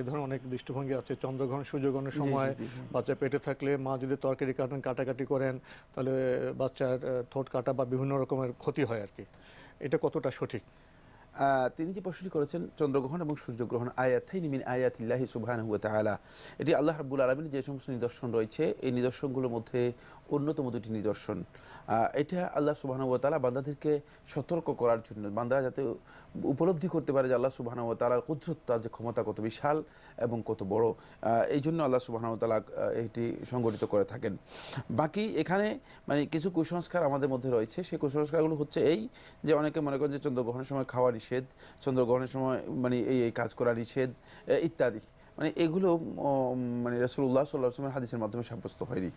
এ ধরনের অনেক দৃষ্টিভঙ্গি আছে। চন্দ্রগ্রহণ সূর্যগ্রহণের সময়। বাচ্চা পেটে থাকলে মা যদি তরকারি কাটেন কাটাকাটি করেন তাহলে বাচ্চার ঠোঁট কাটা বা বিভিন্ন রকমের ক্ষতি হয় আর কি। এটা কতটা সঠিক? তিনি যে প্রশ্নটি করেছেন চন্দ্রগ্রহণ এবং সূর্যগ্রহণ আয়াতাইন মিন আয়াতিল্লাহি সুবহানাহু ওয়া তাআলা এটি আল্লাহ রাব্বুল আলামিনের যে সমস্ত নিদর্শন রয়েছে এই নিদর্শনগুলোর মধ্যে অন্যতম দুটি নিদর্শন। এটা আল্লাহ সুবহানাহু ওয়া তালা বান্দাদেরকে সতর্ক করার জন্য বান্দারা যাতে উপলব্ধি করতে পারে যে আল্লাহ সুবহানাহু ওয়া তালার কুদরত যে ক্ষমতা কত বিশাল এবং কত বড়। এই জন্য আল্লাহ সুবহানাহু ওয়া তাআলা আহ, এটি সংগঠিত করে থাকেন। বাকি এখানে মানে কিছু কুসংস্কার আমাদের মধ্যে রয়েছে সেই কুসংস্কারগুলো হচ্ছে এই যে অনেকে মনে করেন যে চন্দ্রগ্রহণের সময় খাওয়া নিষেধ চন্দ্রগ্রহণের সময় মানে এই এই কাজ করা নিষেধ ইত্যাদি। মানে এগুলো মানে রসুল্লাহ সাল্লাহ আসলামের হাদিসের মাধ্যমে সাব্যস্ত হয়নি।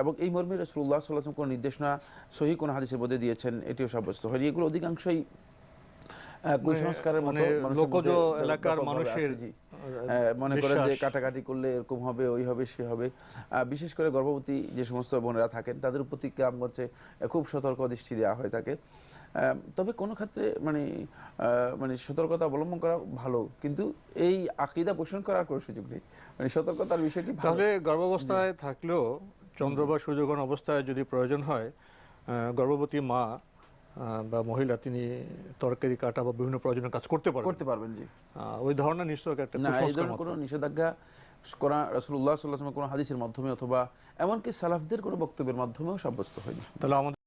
এবং এই মর্মে রসুল্লাহ সাল্লাহ আসলাম কোনো নির্দেশনা সহি কোনো হাদিসের মধ্যে দিয়েছেন এটিও সাব্যস্ত হয়নি। এগুলো অধিকাংশই কুসংস্কারের মতো মানে মানুষের লোকজ এলাকার মানুষের জি। মনে করেন যে কাটাকাটি করলে এরকম হবে ওই হবে সে হবে। বিশেষ করে গর্ভবতী যে সমস্ত বোনেরা থাকেন তাদের প্রতি গ্রামগঞ্জে খুব সতর্ক দৃষ্টি দেওয়া হয়ে থাকে। তবে কোনো ক্ষেত্রে মানে মানে সতর্কতা অবলম্বন করা ভালো কিন্তু এই আকিদা পোষণ করার কোনো সুযোগ নেই। মানে সতর্কতার বিষয়টি তাহলে গর্ভাবস্থায় থাকলেও চন্দ্র বা সূর্যগ্রহণ অবস্থায় যদি প্রয়োজন হয় গর্ভবতী মা বা মহিলা তিনি তরকারি কাটা বা বিভিন্ন প্রয়োজনীয় কাজ করতে পারবেন। করতে পারবেন জি। ওই ধরনের নিশ্চয় একটা না এই ধরনের কোনো নিষেধাজ্ঞা করা রসুল্লাহ সাল্লাহ কোনো হাদিসের মাধ্যমে অথবা এমনকি সালাফদের কোনো বক্তব্যের মাধ্যমেও সাব্যস্ত হয়নি। তাহলে আমাদের